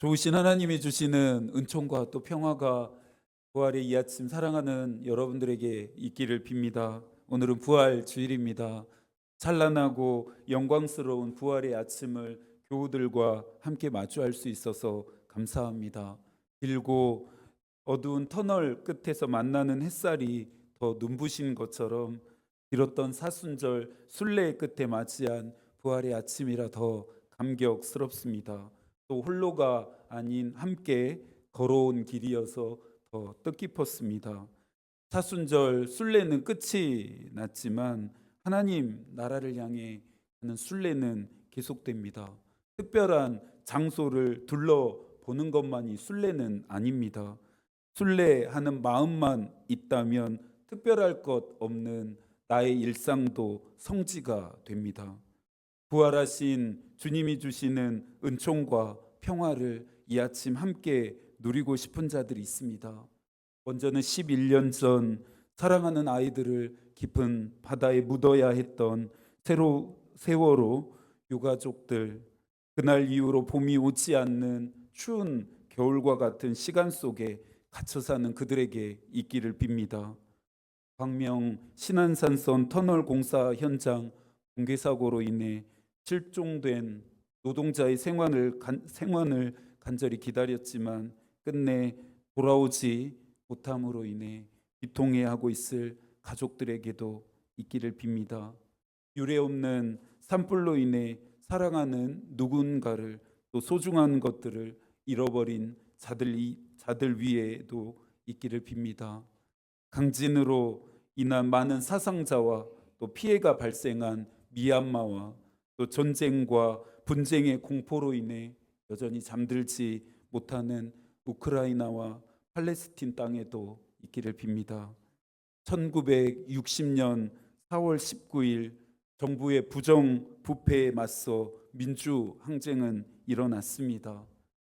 좋으신 하나님이 주시는 은총과 또 평화가 부활의 이 아침 사랑하는 여러분들에게 있기를 빕니다. 오늘은 부활 주일입니다. 찬란하고 영광스러운 부활의 아침을 교우들과 함께 마주할 수 있어서 감사합니다. 길고 어두운 터널 끝에서 만나는 햇살이 더 눈부신 것처럼 길었던 사순절 순례의 끝에 맞이한 부활의 아침이라 더 감격스럽습니다. 또 홀로가 아닌 함께 걸어온 길이어서 더 뜻깊었습니다. 사순절 순례는 끝이 났지만 하나님 나라를 향해 하는 순례는 계속됩니다. 특별한 장소를 둘러보는 것만이 순례는 아닙니다. 순례하는 마음만 있다면 특별할 것 없는 나의 일상도 성지가 됩니다. 부활하신 주님이 주시는 은총과 평화를 이 아침 함께 누리고 싶은 자들이 있습니다. 먼저는 11년 전 사랑하는 아이들을 깊은 바다에 묻어야 했던 세로 세월호 유가족들 그날 이후로 봄이 오지 않는 추운 겨울과 같은 시간 속에 갇혀 사는 그들에게 있기를 빕니다. 광명 신안산선 터널 공사 현장 붕괴 사고로 인해 실종된 노동자의 생환을 간, 생환을 간절히 기다렸지만 끝내 돌아오지 못함으로 인해 비통해하고 있을 가족들에게도 있기를 빕니다. 유례 없는 산불로 인해 사랑하는 누군가를 또 소중한 것들을 잃어버린 자들 이 자들 위에도 있기를 빕니다. 강진으로 인한 많은 사상자와 또 피해가 발생한 미얀마와 또 전쟁과 분쟁의 공포로 인해 여전히 잠들지 못하는 우크라이나와 팔레스틴 땅에도 있기를 빕니다. 1960년 4월 19일 정부의 부정 부패에 맞서 민주 항쟁은 일어났습니다.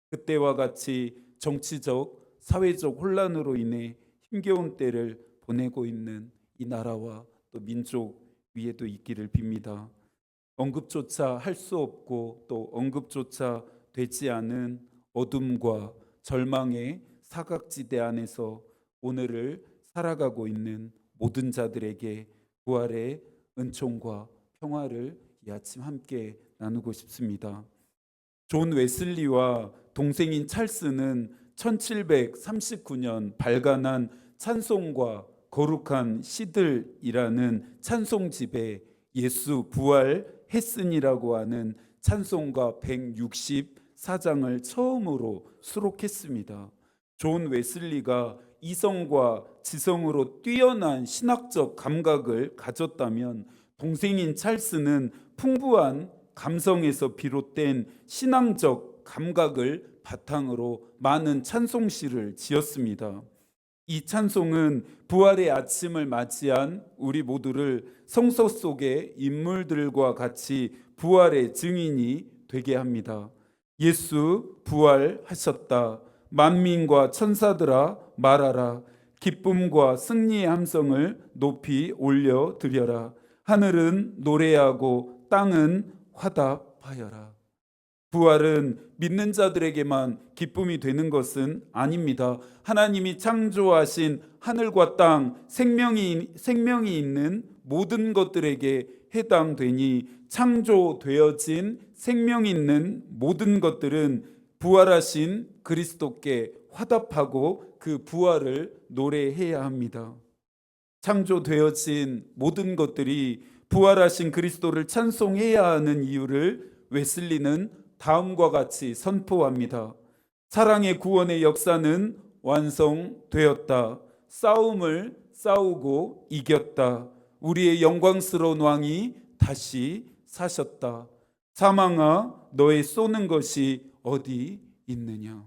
그때와 같이 정치적, 사회적 혼란으로 인해 힘겨운 때를 보내고 있는 이 나라와 또 민족 위에도 있기를 빕니다. 언급조차 할 수 없고 또 언급조차 되지 않은 어둠과 절망의 사각지대 안에서 오늘을 살아가고 있는 모든 자들에게 부활의 은총과 평화를 이 아침 함께 나누고 싶습니다. 존 웨슬리와 동생인 찰스는 1739년 발간한 찬송과 거룩한 시들이라는 찬송집에 예수 부활했으니라고 하는 찬송가 164장을 처음으로 수록했습니다. 존 웨슬리가 이성과 지성으로 뛰어난 신학적 감각을 가졌다면 동생인 찰스는 풍부한 감성에서 비롯된 신앙적 감각을 바탕으로 많은 찬송시를 지었습니다. 이 찬송은 부활의 아침을 맞이한 우리 모두를 성서 속의 인물들과 같이 부활의 증인이 되게 합니다. 예수 부활하셨다. 만민과 천사들아 말하라. 기쁨과 승리의 함성을 높이 올려 드려라. 하늘은 노래하고 땅은 화답하여라. 부활은 믿는 자들에게만 기쁨이 되는 것은 아닙니다. 하나님이 창조하신 하늘과 땅, 생명이 생명이 있는 모든 것들에게 해당되니 창조되어진 생명 있는 모든 것들은 부활하신 그리스도께 화답하고 그 부활을 노래해야 합니다. 창조되어진 모든 것들이 부활하신 그리스도를 찬송해야 하는 이유를 웨슬리는 다음과 같이 선포합니다. 사랑의 구원의 역사는 완성되었다. 싸움을 싸우고 이겼다. 우리의 영광스러운 왕이 다시 사셨다. 사망아, 너의 쏘는 것이 어디 있느냐?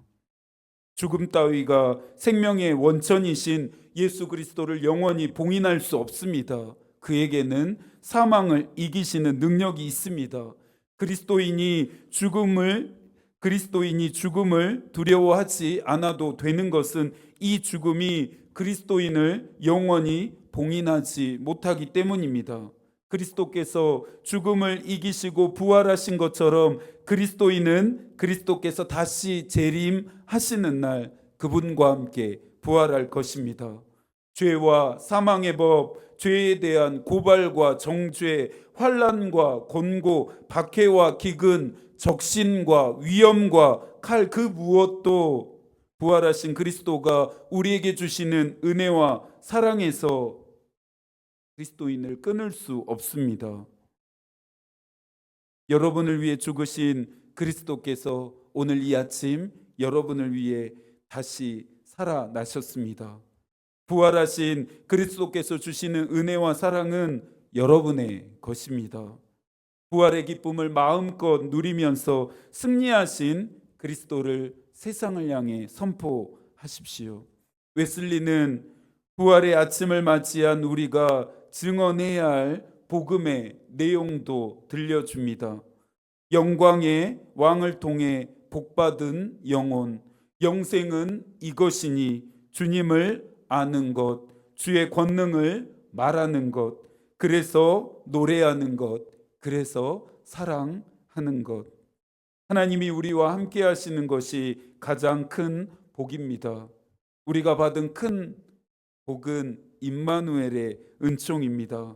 죽음 따위가 생명의 원천이신 예수 그리스도를 영원히 봉인할 수 없습니다. 그에게는 사망을 이기시는 능력이 있습니다. 그리스도인이 죽음을 그리스도인이 죽음을 두려워하지 않아도 되는 것은 이 죽음이 그리스도인을 영원히 봉인하지 못하기 때문입니다. 그리스도께서 죽음을 이기시고 부활하신 것처럼 그리스도인은 그리스도께서 다시 재림하시는 날 그분과 함께 부활할 것입니다. 죄와 사망의 법, 죄에 대한 고발과 정죄, 환란과 곤고, 박해와 기근, 적신과 위험과 칼 그 무엇도 부활하신 그리스도가 우리에게 주시는 은혜와 사랑에서 그리스도인을 끊을 수 없습니다. 여러분을 위해 죽으신 그리스도께서 오늘 이 아침 여러분을 위해 다시 살아나셨습니다. 부활하신 그리스도께서 주시는 은혜와 사랑은 여러분의 것입니다. 부활의 기쁨을 마음껏 누리면서 승리하신 그리스도를 세상을 향해 선포하십시오. 웨슬리는 부활의 아침을 맞이한 우리가 증언해야 할 복음의 내용도 들려줍니다. 영광의 왕을 통해 복받은 영혼, 영생은 이것이니 주님을 아는 것, 주의 권능을 말하는 것, 그래서 노래하는 것, 그래서 사랑하는 것. 하나님이 우리와 함께 하시는 것이 가장 큰 복입니다. 우리가 받은 큰 복은 임마누엘의 은총입니다.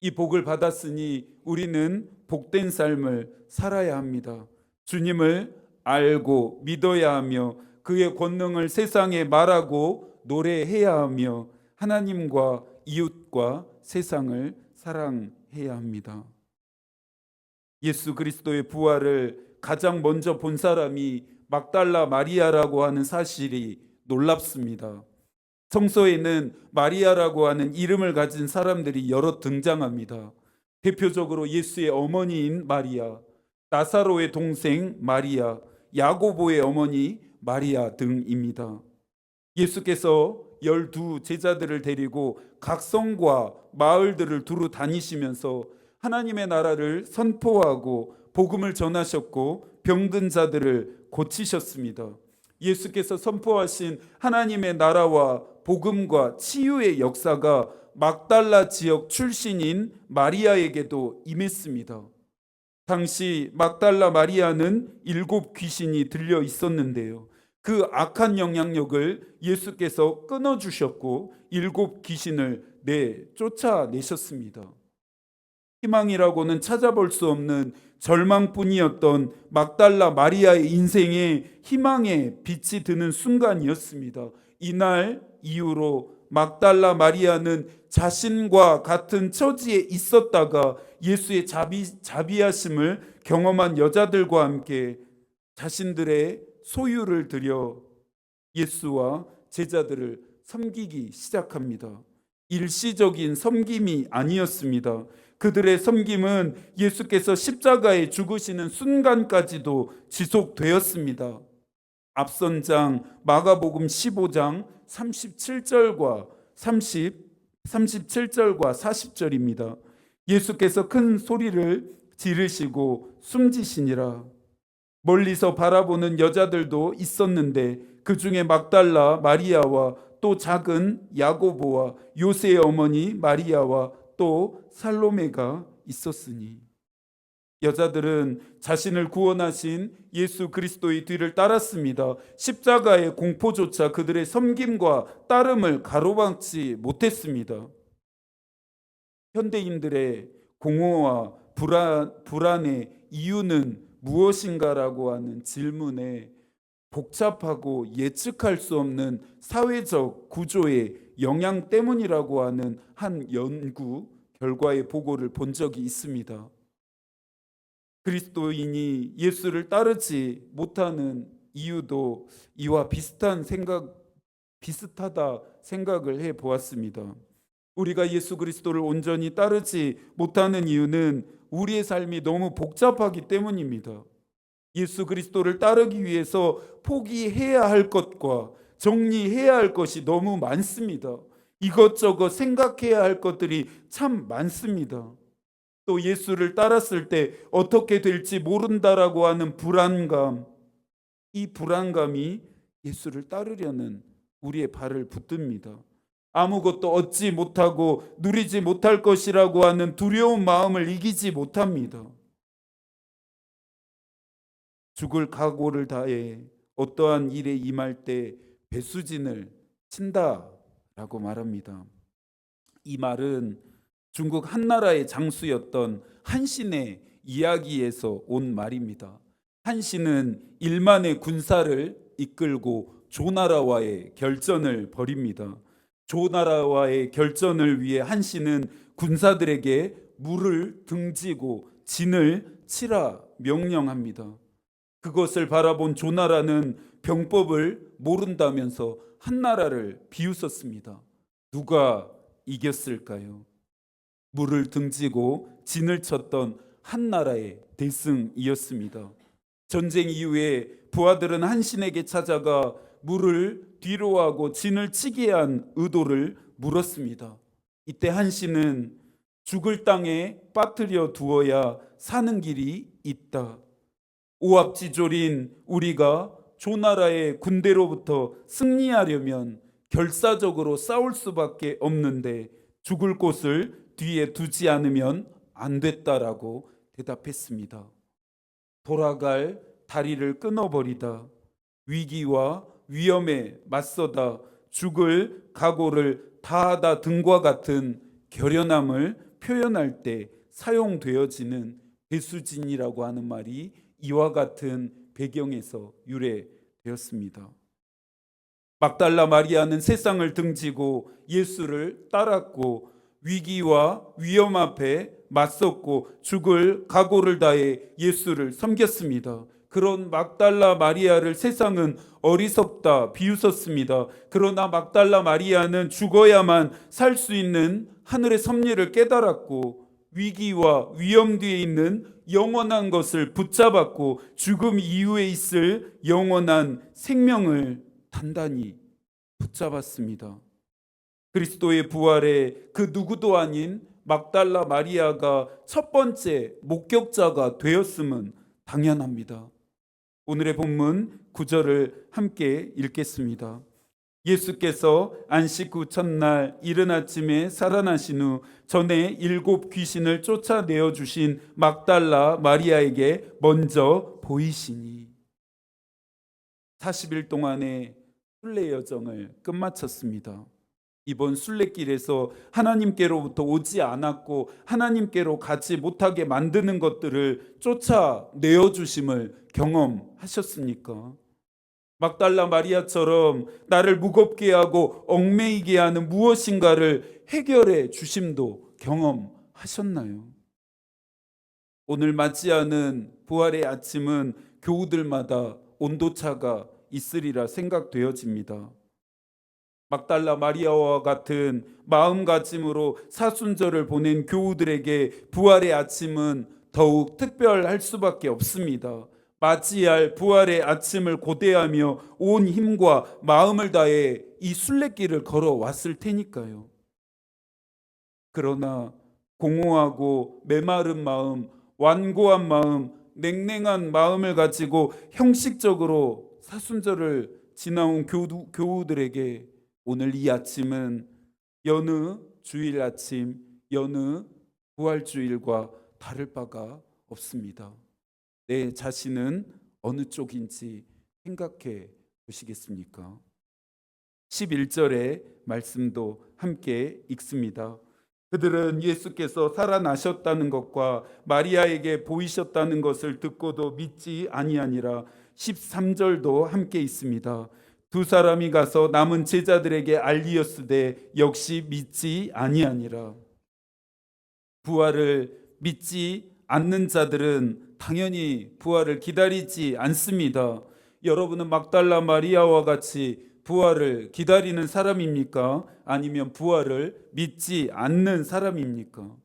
이 복을 받았으니 우리는 복된 삶을 살아야 합니다. 주님을 알고 믿어야 하며 그의 권능을 세상에 말하고 노래해야 하며 하나님과 이웃과 세상을 사랑해야 합니다. 예수 그리스도의 부활을 가장 먼저 본 사람이 막달라 마리아라고 하는 사실이 놀랍습니다. 성서에는 마리아라고 하는 이름을 가진 사람들이 여러 등장합니다. 대표적으로 예수의 어머니인 마리아, 나사로의 동생 마리아, 야고보의 어머니 마리아 등입니다. 예수께서 열두 제자들을 데리고 각 성과 마을들을 두루 다니시면서 하나님의 나라를 선포하고 복음을 전하셨고 병든 자들을 고치셨습니다. 예수께서 선포하신 하나님의 나라와 복음과 치유의 역사가 막달라 지역 출신인 마리아에게도 임했습니다. 당시 막달라 마리아는 일곱 귀신이 들려 있었는데요. 그 악한 영향력을 예수께서 끊어 주셨고 일곱 귀신을 내 쫓아내셨습니다. 희망이라고는 찾아볼 수 없는 절망뿐이었던 막달라 마리아의 인생에 희망의 빛이 드는 순간이었습니다. 이날 이후로 막달라 마리아는 자신과 같은 처지에 있었다가 예수의 자비, 자비하심을 경험한 여자들과 함께 자신들의 소유를 들여 예수와 제자들을 섬기기 시작합니다. 일시적인 섬김이 아니었습니다. 그들의 섬김은 예수께서 십자가에 죽으시는 순간까지도 지속되었습니다. 앞선 장 마가복음 15장 37절과 30 37절과 40절입니다. 예수께서 큰 소리를 지르시고 숨지시니라. 멀리서 바라보는 여자들도 있었는데 그 중에 막달라 마리아와 또 작은 야고보와 요새의 어머니 마리아와 또 살로메가 있었으니 여자들은 자신을 구원하신 예수 그리스도의 뒤를 따랐습니다. 십자가의 공포조차 그들의 섬김과 따름을 가로막지 못했습니다. 현대인들의 공허와 불안, 불안의 이유는 무엇인가라고 하는 질문에 복잡하고 예측할 수 없는 사회적 구조의 영향 때문이라고 하는 한 연구 결과의 보고를 본 적이 있습니다. 그리스도인이 예수를 따르지 못하는 이유도 이와 비슷한 생각 비슷하다 생각을 해 보았습니다. 우리가 예수 그리스도를 온전히 따르지 못하는 이유는 우리의 삶이 너무 복잡하기 때문입니다. 예수 그리스도를 따르기 위해서 포기해야 할 것과 정리해야 할 것이 너무 많습니다. 이것저것 생각해야 할 것들이 참 많습니다. 또 예수를 따랐을 때 어떻게 될지 모른다라고 하는 불안감, 이 불안감이 예수를 따르려는 우리의 발을 붙듭니다. 아무것도 얻지 못하고 누리지 못할 것이라고 하는 두려운 마음을 이기지 못합니다. 죽을 각오를 다해 어떠한 일에 임할 때 배수진을 친다라고 말합니다. 이 말은 중국 한나라의 장수였던 한신의 이야기에서 온 말입니다. 한신은 일만의 군사를 이끌고 조나라와의 결전을 벌입니다. 조나라와의 결전을 위해 한신은 군사들에게 물을 등지고 진을 치라 명령합니다. 그것을 바라본 조나라는 병법을 모른다면서 한나라를 비웃었습니다. 누가 이겼을까요? 물을 등지고 진을 쳤던 한나라의 대승이었습니다. 전쟁 이후에 부하들은 한신에게 찾아가 물을 뒤로 하고 진을 치게 한 의도를 물었습니다. 이때 한신은 죽을 땅에 빠뜨려 두어야 사는 길이 있다. 오합지졸인 우리가 조나라의 군대로부터 승리하려면 결사적으로 싸울 수밖에 없는데 죽을 곳을 뒤에 두지 않으면 안 됐다라고 대답했습니다. 돌아갈 다리를 끊어버리다 위기와 위험에 맞서다 죽을 각오를 다하다 등과 같은 결연함을 표현할 때 사용되어지는 배수진이라고 하는 말이 이와 같은 배경에서 유래되었습니다. 막달라 마리아는 세상을 등지고 예수를 따랐고 위기와 위험 앞에 맞섰고 죽을 각오를 다해 예수를 섬겼습니다. 그런 막달라 마리아를 세상은 어리석다 비웃었습니다. 그러나 막달라 마리아는 죽어야만 살 수 있는 하늘의 섭리를 깨달았고 위기와 위험 뒤에 있는 영원한 것을 붙잡았고 죽음 이후에 있을 영원한 생명을 단단히 붙잡았습니다. 그리스도의 부활에 그 누구도 아닌 막달라 마리아가 첫 번째 목격자가 되었음은 당연합니다. 오늘의 본문 구절을 함께 읽겠습니다. 예수께서 안식 후 첫날 이른 아침에 살아나신 후 전에 일곱 귀신을 쫓아내어 주신 막달라 마리아에게 먼저 보이시니 40일 동안의 순례 여정을 끝마쳤습니다. 이번 순례길에서 하나님께로부터 오지 않았고 하나님께로 가지 못하게 만드는 것들을 쫓아 내어 주심을 경험하셨습니까? 막달라 마리아처럼 나를 무겁게 하고 얽매이게 하는 무엇인가를 해결해 주심도 경험하셨나요? 오늘 맞이하는 부활의 아침은 교우들마다 온도차가 있으리라 생각되어집니다. 막달라 마리아와 같은 마음가짐으로 사순절을 보낸 교우들에게 부활의 아침은 더욱 특별할 수밖에 없습니다. 맞이할 부활의 아침을 고대하며 온 힘과 마음을 다해 이 순례길을 걸어왔을 테니까요. 그러나 공허하고 메마른 마음, 완고한 마음, 냉랭한 마음을 가지고 형식적으로 사순절을 지나온 교우, 교우들에게 오늘 이 아침은 여느 주일 아침, 여느 부활주일과 다를 바가 없습니다. 내 자신은 어느 쪽인지 생각해 보시겠습니까? 11절의 말씀도 함께 읽습니다. 그들은 예수께서 살아나셨다는 것과 마리아에게 보이셨다는 것을 듣고도 믿지 아니하니라 13절도 함께 있습니다. 두 사람이 가서 남은 제자들에게 알리었으되 역시 믿지 아니하니라. 부활을 믿지 않는 자들은 당연히 부활을 기다리지 않습니다. 여러분은 막달라 마리아와 같이 부활을 기다리는 사람입니까? 아니면 부활을 믿지 않는 사람입니까?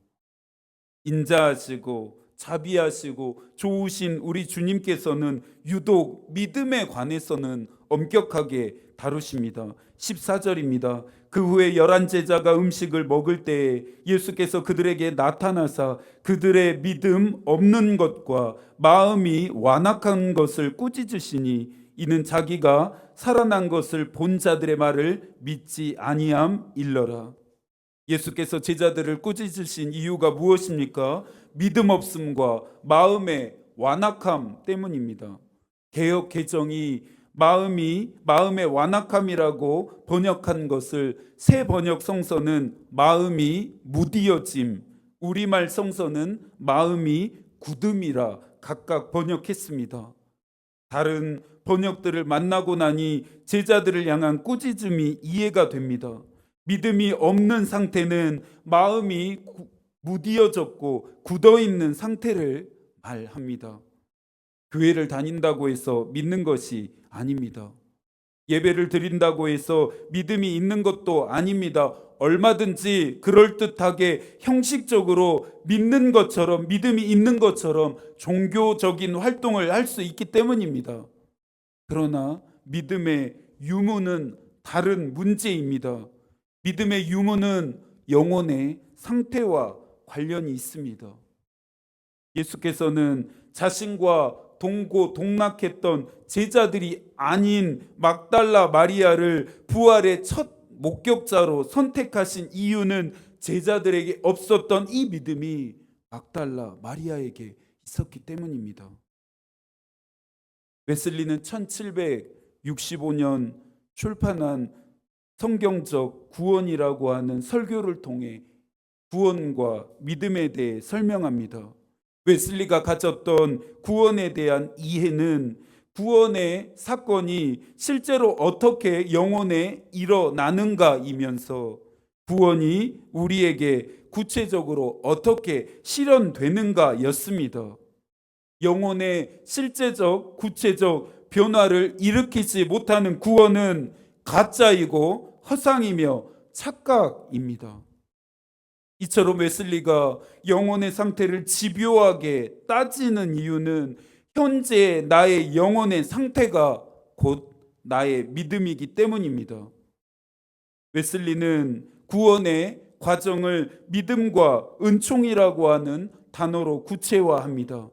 인자하시고 자비하시고 좋으신 우리 주님께서는 유독 믿음에 관해서는 엄격하게 다루십니다. 14절입니다. 그 후에 열한 제자가 음식을 먹을 때에 예수께서 그들에게 나타나사 그들의 믿음 없는 것과 마음이 완악한 것을 꾸짖으시니 이는 자기가 살아난 것을 본 자들의 말을 믿지 아니함 일러라. 예수께서 제자들을 꾸짖으신 이유가 무엇입니까? 믿음 없음과 마음의 완악함 때문입니다. 개혁 개정이 마음이 마음의 완악함이라고 번역한 것을 새 번역 성서는 마음이 무디어짐, 우리말 성서는 마음이 굳음이라 각각 번역했습니다. 다른 번역들을 만나고 나니 제자들을 향한 꾸짖음이 이해가 됩니다. 믿음이 없는 상태는 마음이 구- 무디어졌고 굳어 있는 상태를 말합니다. 교회를 다닌다고 해서 믿는 것이 아닙니다. 예배를 드린다고 해서 믿음이 있는 것도 아닙니다. 얼마든지 그럴듯하게 형식적으로 믿는 것처럼 믿음이 있는 것처럼 종교적인 활동을 할 수 있기 때문입니다. 그러나 믿음의 유무는 다른 문제입니다. 믿음의 유무는 영혼의 상태와 관련이 있습니다. 예수께서는 자신과 동고 동락했던 제자들이 아닌 막달라 마리아를 부활의 첫 목격자로 선택하신 이유는 제자들에게 없었던 이 믿음이 막달라 마리아에게 있었기 때문입니다. 웨슬리는 1765년 출판한 성경적 구원이라고 하는 설교를 통해 구원과 믿음에 대해 설명합니다. 웨슬리가 가졌던 구원에 대한 이해는 구원의 사건이 실제로 어떻게 영혼에 일어나는가이면서 구원이 우리에게 구체적으로 어떻게 실현되는가였습니다. 영혼의 실제적, 구체적 변화를 일으키지 못하는 구원은 가짜이고 허상이며 착각입니다. 이처럼 웨슬리가 영혼의 상태를 집요하게 따지는 이유는 현재 나의 영혼의 상태가 곧 나의 믿음이기 때문입니다. 웨슬리는 구원의 과정을 믿음과 은총이라고 하는 단어로 구체화합니다.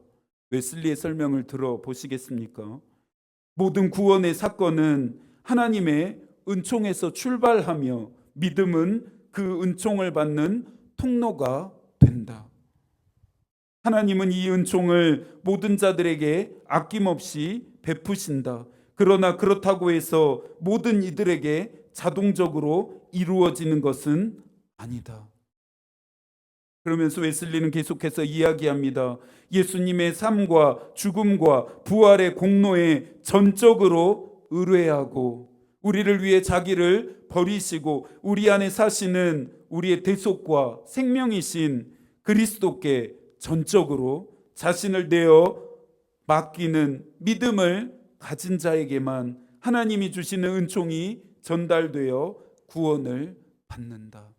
웨슬리의 설명을 들어보시겠습니까? 모든 구원의 사건은 하나님의 은총에서 출발하며 믿음은 그 은총을 받는 통로가 된다. 하나님은 이 은총을 모든 자들에게 아낌없이 베푸신다. 그러나 그렇다고 해서 모든 이들에게 자동적으로 이루어지는 것은 아니다. 그러면서 웨슬리는 계속해서 이야기합니다. 예수님의 삶과 죽음과 부활의 공로에 전적으로 의뢰하고 우리를 위해 자기를 버리시고 우리 안에 사시는 우리의 대속과 생명이신 그리스도께 전적으로 자신을 내어 맡기는 믿음을 가진 자에게만 하나님이 주시는 은총이 전달되어 구원을 받는다.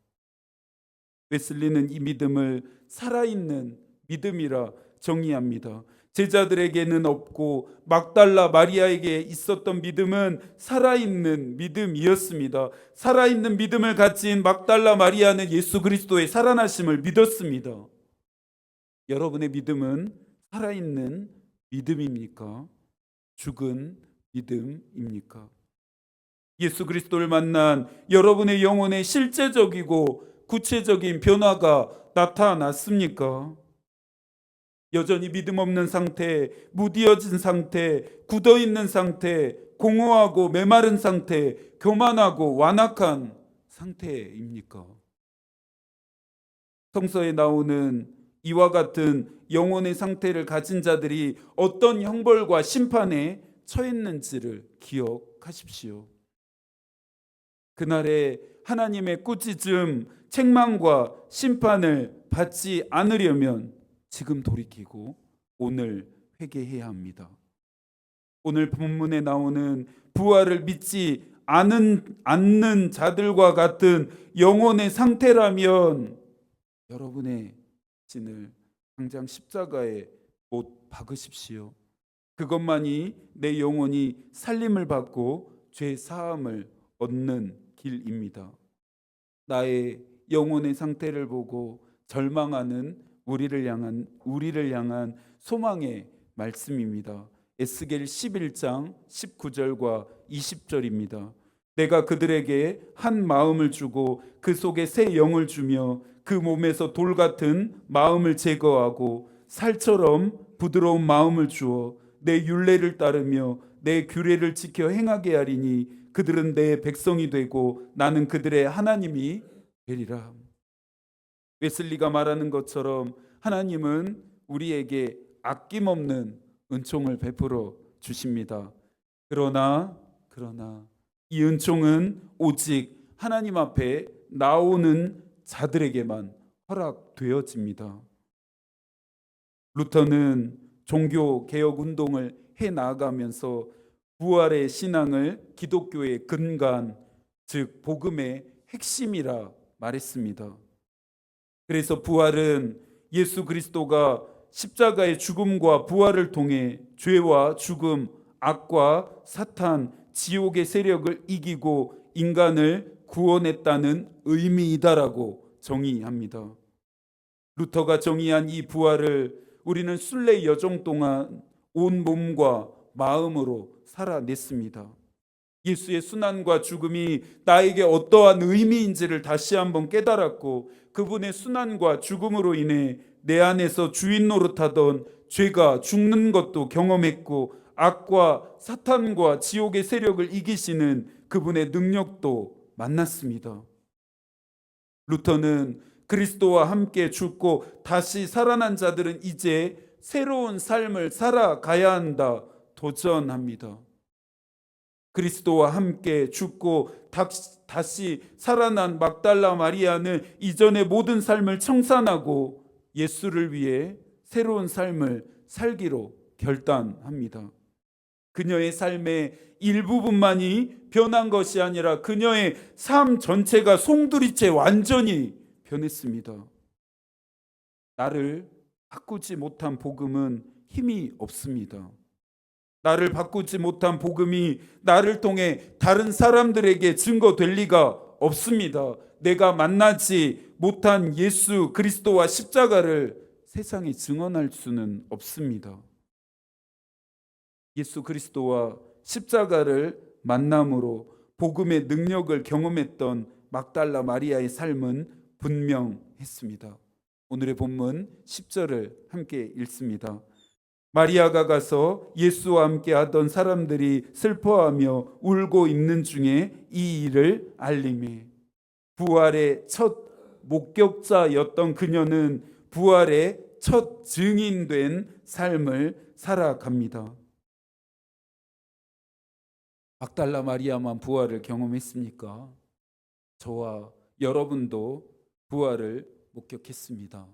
웨슬리는 이 믿음을 살아있는 믿음이라 정의합니다. 제자들에게는 없고 막달라 마리아에게 있었던 믿음은 살아있는 믿음이었습니다. 살아있는 믿음을 가진 막달라 마리아는 예수 그리스도의 살아나심을 믿었습니다. 여러분의 믿음은 살아있는 믿음입니까? 죽은 믿음입니까? 예수 그리스도를 만난 여러분의 영혼에 실제적이고 구체적인 변화가 나타났습니까? 여전히 믿음 없는 상태, 무디어진 상태, 굳어 있는 상태, 공허하고 메마른 상태, 교만하고 완악한 상태입니까? 성서에 나오는 이와 같은 영혼의 상태를 가진 자들이 어떤 형벌과 심판에 처했는지를 기억하십시오. 그날에 하나님의 꾸짖음, 책망과 심판을 받지 않으려면 지금 돌이키고 오늘 회개해야 합니다. 오늘 본문에 나오는 부활을 믿지 않은, 않는 자들과 같은 영혼의 상태라면 여러분의 신을 당장 십자가에 못 박으십시오. 그것만이 내 영혼이 살림을 받고 죄 사함을 얻는 길입니다. 나의 영혼의 상태를 보고 절망하는 우리를 향한 우리를 향한 소망의 말씀입니다. 에스겔 11장 19절과 20절입니다. 내가 그들에게 한 마음을 주고 그 속에 새 영을 주며 그 몸에서 돌 같은 마음을 제거하고 살처럼 부드러운 마음을 주어 내 율례를 따르며 내 규례를 지켜 행하게 하리니 그들은 내 백성이 되고 나는 그들의 하나님이 되리라. 웨슬리가 말하는 것처럼 하나님은 우리에게 아낌없는 은총을 베풀어 주십니다. 그러나 그러나 이 은총은 오직 하나님 앞에 나오는 자들에게만 허락되어집니다. 루터는 종교 개혁 운동을 해 나가면서 부활의 신앙을 기독교의 근간 즉 복음의 핵심이라 말했습니다. 그래서 부활은 예수 그리스도가 십자가의 죽음과 부활을 통해 죄와 죽음, 악과 사탄, 지옥의 세력을 이기고 인간을 구원했다는 의미이다라고 정의합니다. 루터가 정의한 이 부활을 우리는 순례 여정 동안 온 몸과 마음으로 살아냈습니다. 예수의 순환과 죽음이 나에게 어떠한 의미인지를 다시 한번 깨달았고 그분의 순환과 죽음으로 인해 내 안에서 주인 노릇하던 죄가 죽는 것도 경험했고 악과 사탄과 지옥의 세력을 이기시는 그분의 능력도 만났습니다. 루터는 그리스도와 함께 죽고 다시 살아난 자들은 이제 새로운 삶을 살아가야 한다 도전합니다. 그리스도와 함께 죽고 다시 살아난 막달라 마리아는 이전의 모든 삶을 청산하고 예수를 위해 새로운 삶을 살기로 결단합니다. 그녀의 삶의 일부분만이 변한 것이 아니라 그녀의 삶 전체가 송두리째 완전히 변했습니다. 나를 바꾸지 못한 복음은 힘이 없습니다. 나를 바꾸지 못한 복음이 나를 통해 다른 사람들에게 증거될 리가 없습니다. 내가 만나지 못한 예수 그리스도와 십자가를 세상에 증언할 수는 없습니다. 예수 그리스도와 십자가를 만남으로 복음의 능력을 경험했던 막달라 마리아의 삶은 분명했습니다. 오늘의 본문 10절을 함께 읽습니다. 마리아가 가서 예수와 함께 하던 사람들이 슬퍼하며 울고 있는 중에 이 일을 알림해 부활의 첫 목격자였던 그녀는 부활의 첫 증인된 삶을 살아갑니다. 막달라 마리아만 부활을 경험했습니까? 저와 여러분도 부활을 목격했습니다.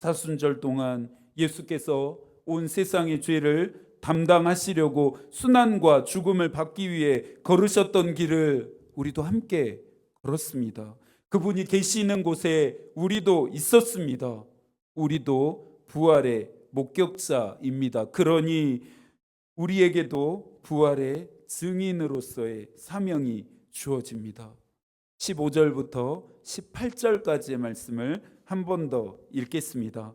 사순절 동안 예수께서 온 세상의 죄를 담당하시려고 순환과 죽음을 받기 위해 걸으셨던 길을 우리도 함께 걸었습니다. 그분이 계시는 곳에 우리도 있었습니다. 우리도 부활의 목격자입니다. 그러니 우리에게도 부활의 증인으로서의 사명이 주어집니다. 15절부터 18절까지의 말씀을 한 번 더 읽겠습니다.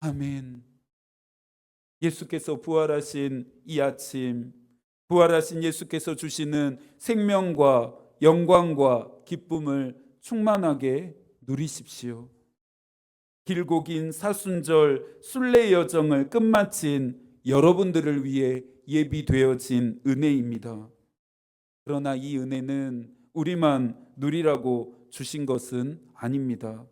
아멘. 예수께서 부활하신 이 아침, 부활하신 예수께서 주시는 생명과 영광과 기쁨을 충만하게 누리십시오. 길고 긴 사순절 순례 여정을 끝마친 여러분들을 위해 예비되어진 은혜입니다. 그러나 이 은혜는 우리만 누리라고 주신 것은 아닙니다.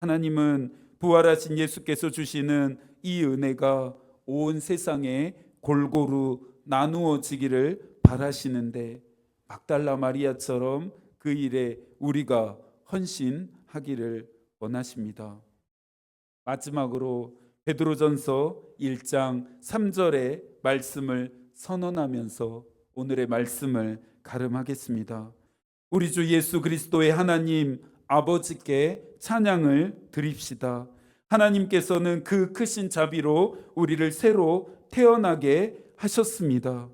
하나님은 부활하신 예수께서 주시는 이 은혜가 온 세상에 골고루 나누어지기를 바라시는데 막달라 마리아처럼 그 일에 우리가 헌신하기를 원하십니다. 마지막으로 베드로전서 1장 3절의 말씀을 선언하면서 오늘의 말씀을 가름하겠습니다. 우리 주 예수 그리스도의 하나님 아버지께 찬양을 드립시다. 하나님께서는 그 크신 자비로 우리를 새로 태어나게 하셨습니다.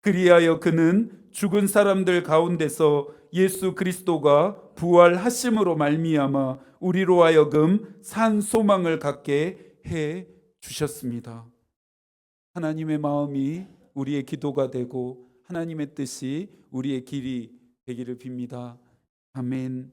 그리하여 그는 죽은 사람들 가운데서 예수 그리스도가 부활하심으로 말미암아 우리로 하여금 산 소망을 갖게 해 주셨습니다. 하나님의 마음이 우리의 기도가 되고 하나님의 뜻이 우리의 길이 되기를 빕니다. 아멘.